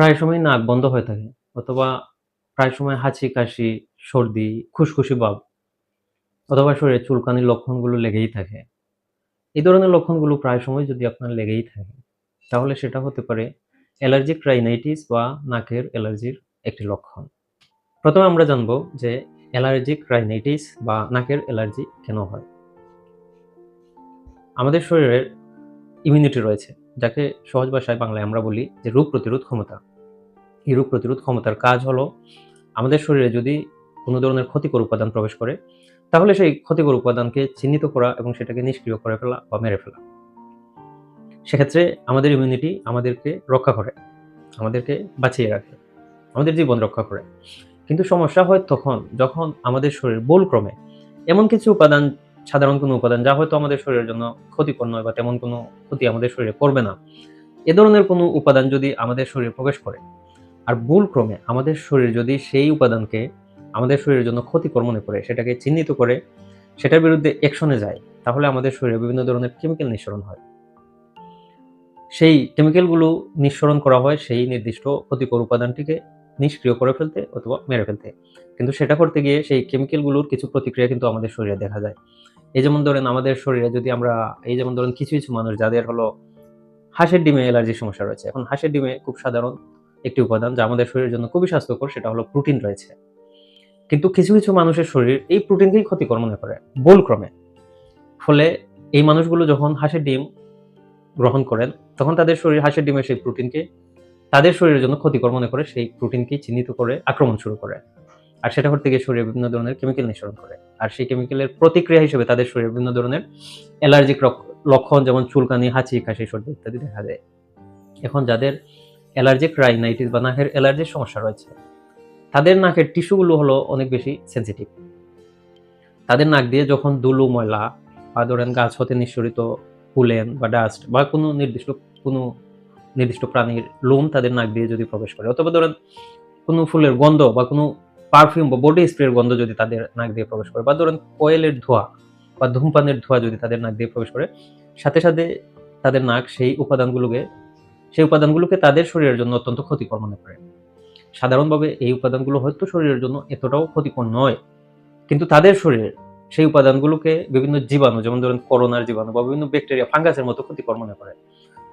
প্রায় সময় নাক বন্ধ হয়ে থাকে, অথবা প্রায় সময় হাঁচি, কাশি, সর্দি, খুশখুশি ভাব, অথবা শরীরে চুলকানির লক্ষণগুলো লেগেই থাকে। এই ধরনের লক্ষণগুলো প্রায় সময় যদি আপনার লেগেই থাকে, তাহলে সেটা হতে পারে অ্যালার্জিক রাইনাইটিস বা নাকের অ্যালার্জির একটি লক্ষণ। প্রথমে আমরা জানব যে অ্যালার্জিক রাইনাইটিস বা নাকের অ্যালার্জি কেন হয়। আমাদের শরীরের ইমিউনিটি রয়েছে, যাকে সহজ ভাষায় বাংলায় আমরা বলি যে রোগ প্রতিরোধ ক্ষমতা। এই রোগ প্রতিরোধ ক্ষমতার কাজ হলো আমাদের শরীরে যদি কোনো ধরনের ক্ষতিকর উপাদান প্রবেশ করে, তাহলে সেই ক্ষতিকর উপাদানকে চিহ্নিত করা এবং সেটাকে নিষ্ক্রিয় করে ফেলা বা মেরে ফেলা। সেক্ষেত্রে আমাদের ইমিউনিটি আমাদেরকে রক্ষা করে, আমাদেরকে বাঁচিয়ে রাখে, আমাদের জীবন রক্ষা করে। কিন্তু সমস্যা হয় তখন, যখন আমাদের শরীর বলক্রমে এমন কিছু উপাদান, সাধারণ কোনো উপাদান যা হয়তো আমাদের শরীরের জন্য ক্ষতিকর নয় বা তেমন কোনো ক্ষতি আমাদের শরীরে করবে না, এ ধরনের কোনো উপাদান যদি আমাদের শরীরে প্রবেশ করে আর ভুল ক্রমে আমাদের শরীর যদি সেই উপাদানকে আমাদের শরীরের জন্য ক্ষতিকর মনে করে, সেটাকে চিহ্নিত করে, সেটার বিরুদ্ধে অ্যাকশনে যায়, তাহলে আমাদের শরীরে বিভিন্ন ধরনের কেমিক্যাল নিঃসরণ হয়। সেই কেমিক্যালগুলো নিঃসরণ করা হয় সেই নির্দিষ্ট ক্ষতিকর উপাদানটিকে নিষ্ক্রিয় করে ফেলতে অথবা মেরে ফেলতে। কিন্তু সেটা করতে গিয়ে সেই কেমিক্যালগুলোর কিছু প্রতিক্রিয়া কিন্তু আমাদের শরীরে দেখা যায়। এই যেমন ধরেন আমাদের শরীরে যদি আমরা, এই যেমন ধরেন কিছু কিছু মানুষ যাদের হলো হাঁসের ডিমে অ্যালার্জির সমস্যা রয়েছে। এখন হাঁসের ডিমে খুব সাধারণ একটি উপাদান যা আমাদের শরীরের জন্য খুবই স্বাস্থ্যকর, সেটা হলো প্রোটিন রয়েছে। কিন্তু কিছু কিছু মানুষের শরীর এই প্রোটিনকেই ক্ষতিকর মনে করে, বলক্রমে। ফলে এই মানুষগুলো যখন হাঁসের ডিম গ্রহণ করেন, তখন তাদের শরীর, হাঁসের ডিমের সেই প্রোটিনকে তাদের শরীরের জন্য ক্ষতিকর মনে করে, সেই প্রোটিনকে চিহ্নিত করে আক্রমণ শুরু করে। আর সেটা করতে গিয়ে শরীরে বিভিন্ন ধরনের কেমিক্যাল নিঃসরণ করে। আর সেই কেমিক্যালের প্রতিক্রিয়া হিসেবে তাদের শরীরে বিভিন্ন ধরনের অ্যালার্জিক লক্ষণ, যেমন চুলকানি, হাঁচি, কাশি, সর্দি ইত্যাদি দেখা দেয়। এখন যাদের অ্যালার্জিক রাইনাইটিস বা নাকের অ্যালার্জির সমস্যা রয়েছে। তাদের নাকের টিস্যুগুলো হলো অনেক বেশি সেন্সিটিভ। তাদের নাক দিয়ে যখন দুলু ময়লা বা ধরেন গাছ হতে নিঃসরিত পুলেন বা ডাস্ট বা কোনো নির্দিষ্ট কোনো নির্দিষ্ট প্রাণীর লোম তাদের নাক দিয়ে যদি প্রবেশ করে অথবা ধরেন কোনো ফুলের গন্ধ বা কোনো পারফিউম বা বডি স্প্রের গন্ধ যদি তাদের নাক দিয়ে প্রবেশ করে বা ধরেন কয়েলের ধোঁয়া বা ধূমপানের ধোঁয়া যদি তাদের নাক দিয়ে প্রবেশ করে, সাথে সাথে তাদের নাক সেই উপাদানগুলোকে সেই উপাদানগুলোকে তাদের শরীরের জন্য অত্যন্ত ক্ষতিকর মনে করে। সাধারণভাবে এই উপাদানগুলো হয়তো শরীরের জন্য এতটাও ক্ষতিকর নয়, কিন্তু তাদের শরীরের সেই উপাদানগুলোকে বিভিন্ন জীবাণু, যেমন ধরেন করোনার জীবাণু বা বিভিন্ন ব্যাকটেরিয়া, ফাঙ্গাসের মতো ক্ষতিকর মনে করে।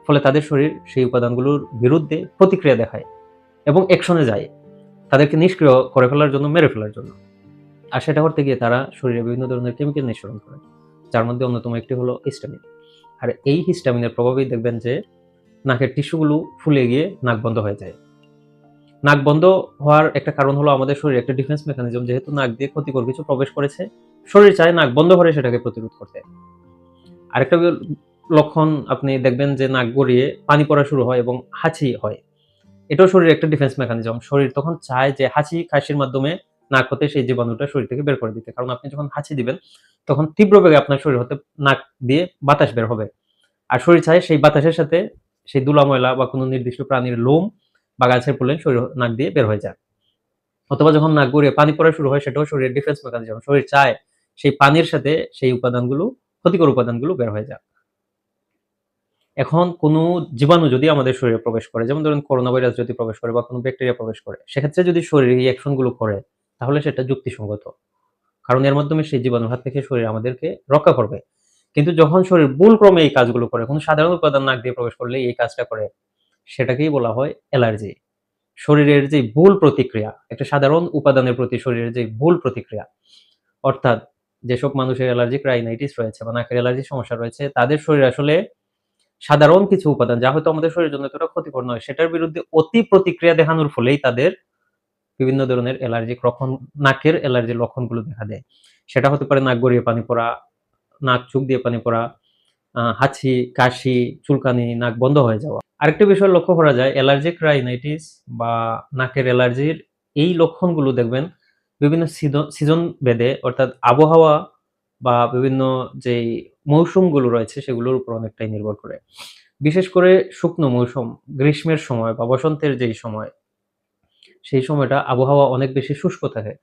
ফলে তাদের শরীর সেই উপাদানগুলোর বিরুদ্ধে প্রতিক্রিয়া দেখায় এবং অ্যাকশনে যায়, তাদেরকে নিষ্ক্রিয় করে ফেলার জন্য, মেরে ফেলার জন্য। আর সেটা করতে গিয়ে তারা শরীরে বিভিন্ন ধরনের কেমিক্যাল নিঃসরণ করে, যার মধ্যে অন্যতম একটি হলো হিস্টামিন আর এই হিস্টামিনের প্রভাবেই দেখবেন যে নাকের টিস্যুগুলো ফুলে গিয়ে নাক বন্ধ হয়ে যায়। নাক বন্ধ হওয়ার একটা কারণ হলো আমাদের শরীরে একটা ডিফেন্স মেকানিজম যেহেতু নাক দিয়ে ক্ষতিকর কিছু প্রবেশ করেছে, শরীর চায় নাক বন্ধ করে সেটাকে প্রতিরোধ করতে। আরেকটা লক্ষণ আপনি দেখবেন যে নাক গড়িয়ে পানি পড়া শুরু হয় এবং হাঁচি হয়। এটাও শরীরের একটা ডিফেন্স মেকানিজম শরীর তখন চায় যে হাঁচি, কাশির মাধ্যমে নাক হতে সেই জীবাণুটা শরীর থেকে বের করে দিতে। কারণ আপনি যখন হাঁচি দিবেন, তখন তীব্র বেগে আপনার শরীর হতে নাক দিয়ে বাতাস বের হবে। আর শরীর চায় সেই বাতাসের সাথে সেই দুলা ময়লা বা কোনো নির্দিষ্ট প্রাণীর লোম বা গাছের পোলেন শরীর, নাক দিয়ে বের হয়ে যায়। অথবা যখন নাক গড়িয়ে পানি পড়া শুরু হয়, সেটাও শরীরের ডিফেন্স মেকানিজম শরীর চায়, সেই পানির সাথে সেই উপাদানগুলো, ক্ষতিকর উপাদানগুলো বের হয়ে যায়। এখন কোনো জীবাণু যদি আমাদের শরীরে প্রবেশ করে, যেমন ধরুন করোনা ভাইরাস যদি প্রবেশ করে বা কোনো ব্যাকটেরিয়া প্রবেশ করে, সেক্ষেত্রে যদি শরীর এই অ্যাকশনগুলো করে, তাহলে সেটা যুক্তিসঙ্গত। কারণ এর মাধ্যমে সেই জীবাণুর হাত থেকে শরীর আমাদেরকে রক্ষা করবে। কিন্তু যখন শরীর ভুল ক্রমে এই কাজগুলো করে, কোনো সাধারণ উপাদান নাক দিয়ে প্রবেশ করলে এই কাজটা করে, সেটাকেই বলা হয় অ্যালার্জি। শরীরের যে ভুল প্রতিক্রিয়া, একটা সাধারণ উপাদানের প্রতি শরীরের যে ভুল প্রতিক্রিয়া, অর্থাৎ যেসব মানুষের অ্যালার্জিক রাইনাইটিস রয়েছে বা নাকের অ্যালার্জির সমস্যা রয়েছে, তাদের শরীর আসলে সাধারণ কিছু উপাদান, যা হয়তো আমাদের শরীরের জন্য এতটা ক্ষতিকর নয়, সেটার বিরুদ্ধে অতি প্রতিক্রিয়া দেখানোর ফলেই তাদের বিভিন্ন ধরনের অ্যালার্জিক লক্ষণ, নাকের অ্যালার্জির লক্ষণগুলো দেখা দেয়। সেটা হতে পারে নাক গড়িয়ে পানি পড়া নাক চুক দিয়ে পানি পড়া হাঁচি, কাশি, চুলকানি, নাক বন্ধ হয়ে যাওয়া। আরেকটা বিষয় লক্ষ্য করা যায়, অ্যালার্জিক রাইনাইটিস বা নাকের অ্যালার্জির এই লক্ষণগুলো দেখবেন বিভিন্ন সিজন বেদে অর্থাৎ আবহাওয়া বা বিভিন্ন যেই মৌসুমগুলো রয়েছে সেগুলোর উপর অনেকটাই নির্ভর করে। বিশেষ করে শুকনো মৌসুম, গ্রীষ্মের সময় বা বসন্তের যেই সময়, সেই সময়টা আবহাওয়া অনেক বেশি শুষ্ক থাকে।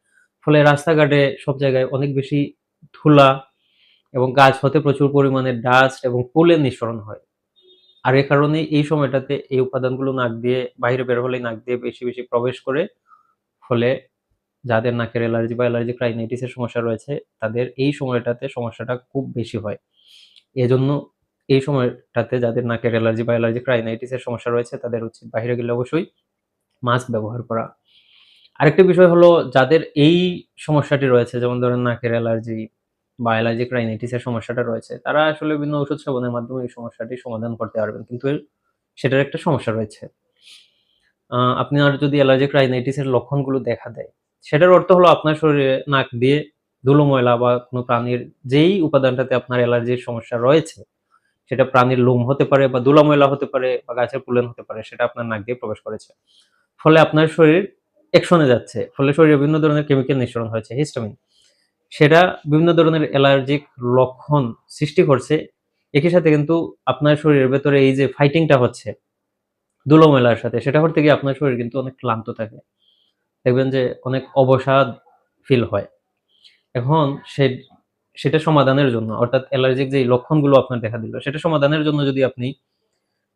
ফলে রাস্তাঘাটে সব জায়গায় অনেক বেশি ধুলা এবং গাছ হতে প্রচুর পরিমাণে ডাস্ট এবং পোলের নিঃসরণ হয় আর এ কারণে এই সময়টাতে এই উপাদানগুলো নাক দিয়ে বাইরে বের হলে নাক দিয়ে বেশি, বেশি প্রবেশ করে ফলে যাদের নাকের অ্যালার্জি বা অ্যালার্জিক রাইনাইটিস এর সমস্যা রয়েছে তাদের এই সময়টাতে সমস্যাটা খুব বেশি হয়। এজন্য এই সময়টাতে যাদের নাকের অ্যালার্জি বা অ্যালার্জি ক্রাইনাইটিসের সমস্যা রয়েছে তাদের উচিত বাইরে গেলে অবশ্যই মাস্ক ব্যবহার করা। আরেকটি বিষয় হলো যাদের এই সমস্যাটি রয়েছে যেমন ধরেন নাকের অ্যালার্জি বা অ্যালার্জিক রাইনাইটিস সমস্যাটা রয়েছে তারা আসলে বিভিন্ন ওষুধ সেবনের মাধ্যমে এই সমস্যাটি সমাধান করতে পারবেন। কিন্তু সেটার একটা সমস্যা রয়েছে। আ আপনার যদি অ্যালার্জিক রাইনাইটিস এর লক্ষণগুলো দেখা দেয়, সেটার অর্থ হলো আপনার শরীরে নাক দিয়ে ধুলো ময়লা বা কোনো প্রাণীর যেই উপাদানটাতে আপনার অ্যালার্জির সমস্যা রয়েছে, সেটা প্রাণীর লোম হতে পারে বা ধুলা ময়লা হতে পারে বা গাছের পোলেন হতে পারে সেটা আপনার নাক দিয়ে প্রবেশ করেছে। ফলে আপনার শরীর একশনে যাচ্ছে। ফলে শরীরে বিভিন্ন ধরনের কেমিক্যাল নিঃসরণ হয়েছে হিস্টামিন। সেটা বিভিন্ন ধরনের অ্যালার্জিক লক্ষণ সৃষ্টি করছে। একই সাথে কিন্তু আপনার শরীরের ভেতরে এই যে ফাইটিংটা হচ্ছে ধুলো ময়লার সাথে সেটা করতে গিয়ে আপনার শরীর কিন্তু অনেক ক্লান্ত থাকে। দেখবেন যে অনেক অবসাদ ফিল হয়। এখন সে সেটা সমাধানের জন্য অর্থাৎ অ্যালার্জিক যেই লক্ষণগুলো আপনার দেখা দিল সেটা সমাধানের জন্য যদি আপনি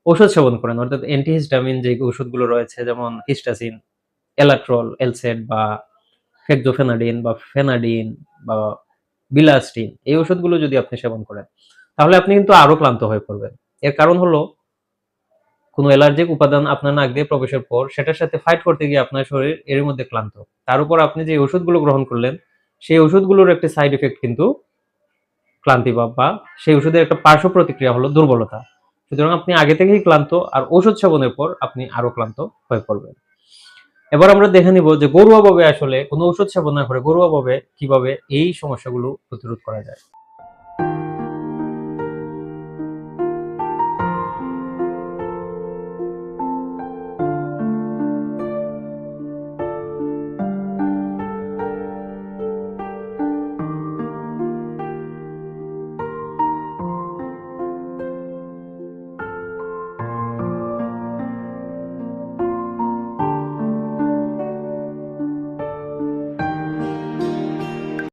ওষুধ সেবন করেন অর্থাৎ অ্যান্টিহিস্টামিন যে ওষুধগুলো রয়েছে যেমন হিস্টাসিন, এলাট্রল, এলসেট বা ফেক্সোফেনাডিন বা ফেনাডিন বা বিলাস্টিন এই ওষুধগুলো যদি আপনি সেবন করেন, তাহলে আপনি কিন্তু আরও ক্লান্ত হয়ে পড়বেন। এর কারণ হলো, কোনো অ্যালার্জিক উপাদান আপনার নাক দিয়ে প্রবেশের পর সেটার সাথে ফাইট করতে গিয়ে আপনার শরীর এর মধ্যে ক্লান্ত। তার উপর আপনি যে ওষুধগুলো গ্রহণ করলেন, সেই ওষুধগুলোর একটি সাইড এফেক্ট কিন্তু ক্লান্তিভাব বা সেই ওষুধের একটা পার্শ্ব প্রতিক্রিয়া হলো দুর্বলতা। সুতরাং আপনি আগে থেকেই ক্লান্ত আর ওষুধ সেবনের পর আপনি আরও ক্লান্ত হয়ে পড়বেন। এবার আমরা দেখে নিব যে গরুয়াভাবে আসলে কোনো ওষুধ সেবন না করে গরুয়াভাবে কীভাবে এই সমস্যাগুলো প্রতিরোধ করা যায়।